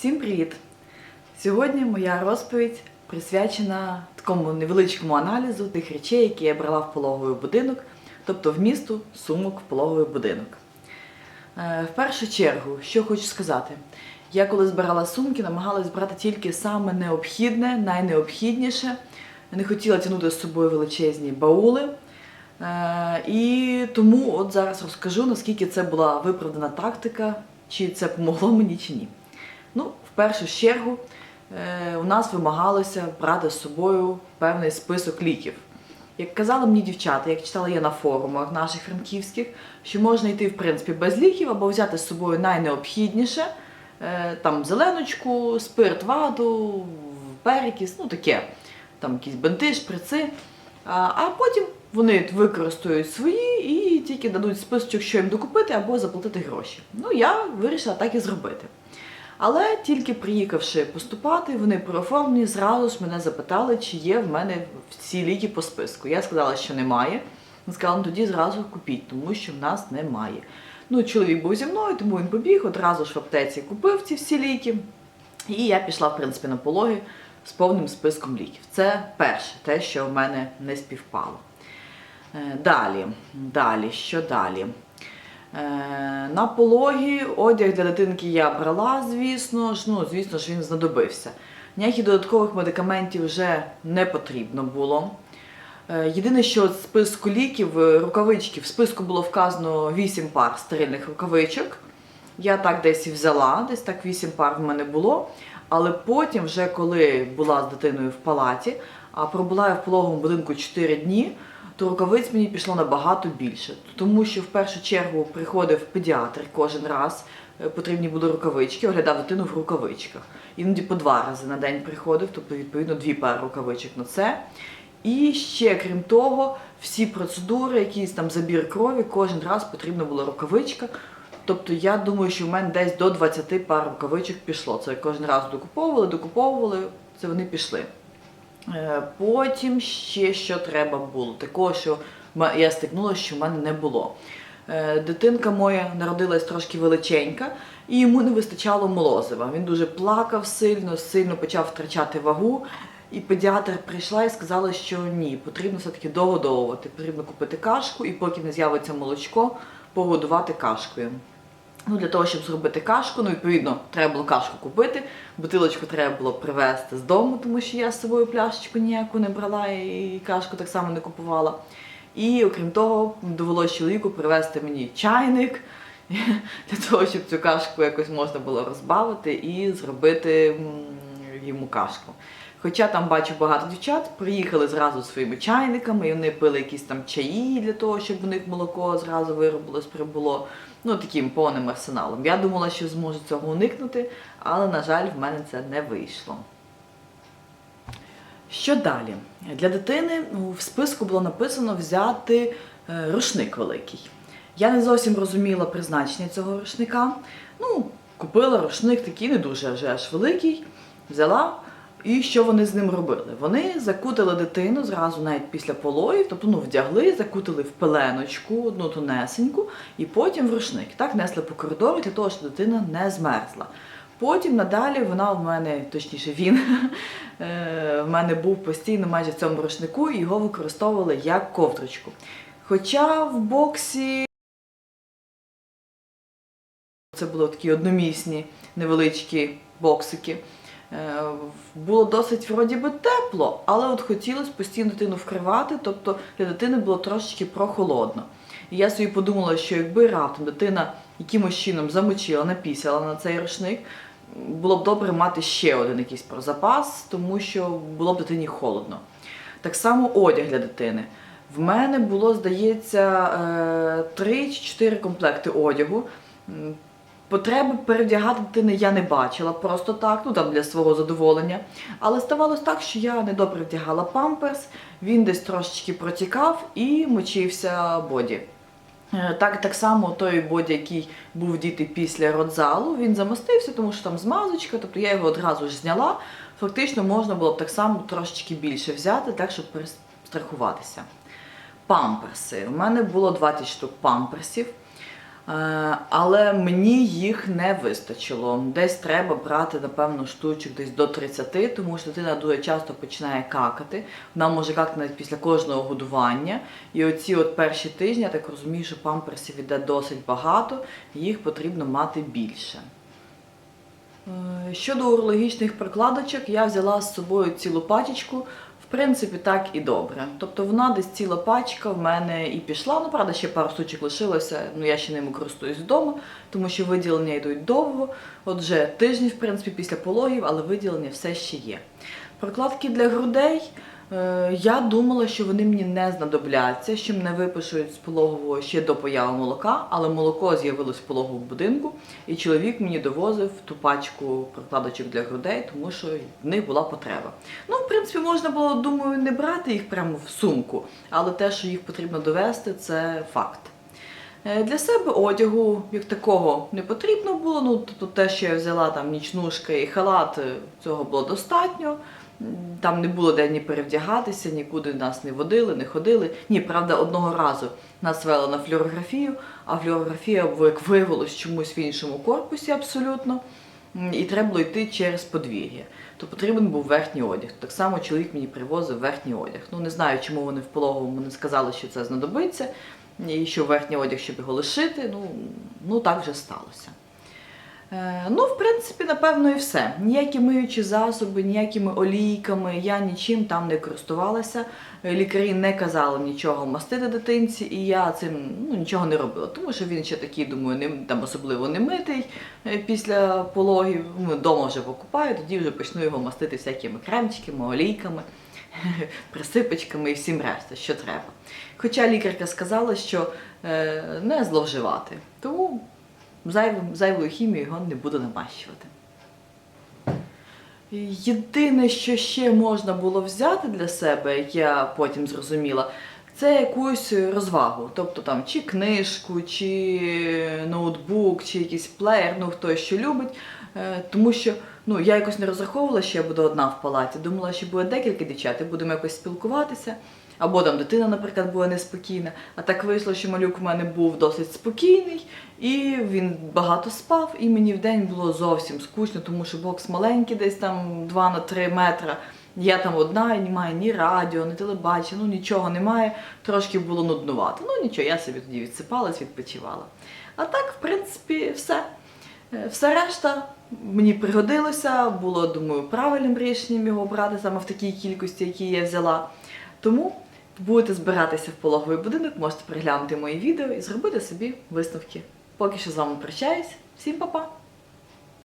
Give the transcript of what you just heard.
Всім привіт! Сьогодні моя розповідь присвячена такому невеличкому аналізу тих речей, які я брала в пологовий будинок, тобто вмісту сумок в пологовий будинок. Е, В першу чергу, що хочу сказати, я коли збирала сумки, намагалась брати тільки саме необхідне, найнеобхідніше. Не хотіла тягнути з собою величезні баули. Е, І тому от зараз розкажу, наскільки це була виправдана тактика, чи це помогло мені чи ні. Ну, в першу чергу, е, у нас вимагалося брати з собою певний список ліків. Як казали мені дівчата, як читала я на форумах наших франківських, що можна йти в принципі без ліків або взяти з собою найнеобхідніше, е, там зеленочку, спирт, ваду, перекіс, ну таке, там якісь бинти, шприци. А, потім вони використають свої і тільки дадуть списочок, що їм докупити або заплатити гроші. Ну, я вирішила так і зробити. Але тільки приїхавши поступати, вони при оформленні зразу ж мене запитали, чи є в мене всі ліки по списку. Я сказала, що немає. Вони сказали, ну тоді зразу купіть, тому що в нас немає. Ну, чоловік був зі мною, тому він побіг, одразу ж в аптеці купив ці всі ліки. І я пішла, в принципі, на пологи з повним списком ліків. Це перше, те, що в мене не співпало. Е, Далі, далі, що далі? Е, На пологі одяг для дитинки я брала, звісно ж, ну, звісно ж, він знадобився. Ніяких додаткових медикаментів вже не потрібно було. Е, Єдине, що з списку ліків, е, рукавички, в списку було вказано 8 пар стерильних рукавичок. Я так десь і взяла, десь так 8 пар в мене було. Але потім, вже коли була з дитиною в палаті, пробула я в пологовому будинку 4 дні, то рукавиць мені пішло набагато більше. Тому що в першу чергу приходив педіатр кожен раз, е, потрібні були рукавички, оглядав дитину в рукавичках. Іноді по два рази на день приходив, тобто відповідно дві пари рукавичок на це. І ще, крім того, всі процедури, якийсь там забір крові, кожен раз потрібна була рукавичка. Тобто я думаю, що в мене десь до 20 пар рукавичок пішло. Це кожен раз докуповували, докуповували, це вони пішли. Е, Потім ще що треба було. Такого, що я стикнулася, що в мене не було. Е, Дитинка моя народилась трошки величенька, і йому не вистачало молозива. Він дуже плакав сильно, сильно почав втрачати вагу. І педіатр прийшла і сказала, що ні, потрібно все-таки догодовувати. Потрібно купити кашку, і поки не з'явиться молочко, погодувати кашкою. Ну, для того, щоб зробити кашку, ну, відповідно, треба було кашку купити, бутилочку треба було привезти з дому, тому що я з собою пляшечку ніяку не брала і кашку так само не купувала. І окрім того, довелося чоловіку привезти мені чайник для того, щоб цю кашку якось можна було розбавити і зробити йому кашку. Хоча там бачу багато дівчат, приїхали зразу своїми чайниками, і вони пили якісь там чаї для того, щоб у них молоко зразу виробилось, прибуло. Ну, таким повним арсеналом. Я думала, що зможу цього уникнути, але, на жаль, в мене це не вийшло. Що далі? Для дитини в списку було написано взяти е, рушник великий. Я не зовсім розуміла призначення цього рушника. Ну, купила рушник такий не дуже аж великий, взяла. І що вони з ним робили? Вони закутали дитину зразу навіть після пологів, тобто ну, вдягли, закутали в пеленочку, одну тонесеньку, і потім в рушник. Так несли по коридору для того, щоб дитина не змерзла. Потім надалі вона в мене, точніше, він е, в мене був постійно майже в цьому рушнику і його використовували як ковдрочку. Хоча в боксі це були такі одномісні невеличкі боксики. Е, Було досить вроді би тепло, але от хотілося постійно дитину вкривати, тобто для дитини було трошечки прохолодно. І я собі подумала, що якби раптом дитина якимось чином замочила, напісяла на цей рушник, було б добре мати ще один якийсь про запас, тому що було б дитині холодно. Так само одяг для дитини. В мене було, здається, е, три чи чотири комплекти одягу. Потреби перевдягати дитини я не бачила просто так, ну там для свого задоволення. Але ставалось так, що я недобре вдягала памперс, він десь трошечки протікав і мочився боді. Е, Так, так само той боді, який був діти після родзалу, він замостився, тому що там змазочка, тобто я його одразу ж зняла. Фактично можна було б так само трошечки більше взяти, так щоб перестрахуватися. Памперси. У мене було 20 штук памперсів. Е, Але мені їх не вистачило. Десь треба брати, напевно, штучок десь до 30, тому що дитина дуже часто починає какати. Вона може какати навіть після кожного годування. І оці от перші тижні, я так розумію, що памперсів іде досить багато, їх потрібно мати більше. Е, Щодо урологічних прокладочок, я взяла з собою цілу пачечку. Принципі, так і добре. Тобто вона десь ціла пачка в мене і пішла. Ну, правда, ще пару сучок лишилося, ну я ще ними користуюсь вдома, тому що виділення йдуть довго. Отже, тижні, в принципі, після пологів, але виділення все ще є. Прокладки для грудей. Е, Я думала, що вони мені не знадобляться, що мене випишуть з пологового ще до появи молока, але молоко з'явилось в пологовому будинку, і чоловік мені довозив ту пачку прокладочок для грудей, тому що в них була потреба. Ну, в принципі, можна було, думаю, не брати їх прямо в сумку, але те, що їх потрібно довести, це факт. Е, Для себе одягу як такого не потрібно було. Ну, тобто те, що я взяла там нічнушка і халат, е, цього було достатньо. Там не було де ні перевдягатися, нікуди нас не водили, не ходили. Ні, правда, одного разу нас вели на флюорографію, а флюорографія, як виявилось, чомусь в іншому корпусі абсолютно. І треба було йти через подвір'я. То потрібен був верхній одяг. Так само чоловік мені привозив верхній одяг. Ну не знаю, чому вони в пологовому не сказали, що це знадобиться, і що верхній одяг, щоб його лишити. Ну, ну так вже сталося. Е, Ну, в принципі, напевно, і все. Ніякі миючі засоби, ніякими олійками я нічим там не користувалася. Лікарі не казали нічого мастити дитинці, і я цим ну, нічого не робила. Тому що він ще такий, думаю, не, там особливо не митий е, після пологів. Вдома вже покупаю, тоді вже почну його мастити всякими кремчиками, олійками, присипочками і всім решта, що треба. Хоча лікарка сказала, що е, не зловживати. Тому зайвим, зайвою хімією його не буду намащувати. Єдине, що ще можна було взяти для себе, я потім зрозуміла, це якусь розвагу. Тобто там чи книжку, чи ноутбук, чи якийсь плеєр, ну хто що любить. Е, Тому що ну, я якось не розраховувала, що я буду одна в палаті. Думала, що буде декілька дівчат, і будемо якось спілкуватися. Або там дитина, наприклад, була неспокійна. А так вийшло, що малюк в мене був досить спокійний, і він багато спав, і мені в день було зовсім скучно, тому що бокс маленький, десь там 2 на 3 метра. Я там одна, і немає ні радіо, ні телебачення, ну нічого немає. Трошки було нуднувато. Ну нічого, я собі тоді відсипалась, відпочивала. А так, в принципі, все. Е, Все решта мені пригодилося, було, думаю, правильним рішенням його брати саме в такій кількості, які я взяла. Тому будете збиратися в пологовий будинок, можете переглянути мої відео і зробити собі висновки. Поки що з вами прощаюсь. Всім па-па!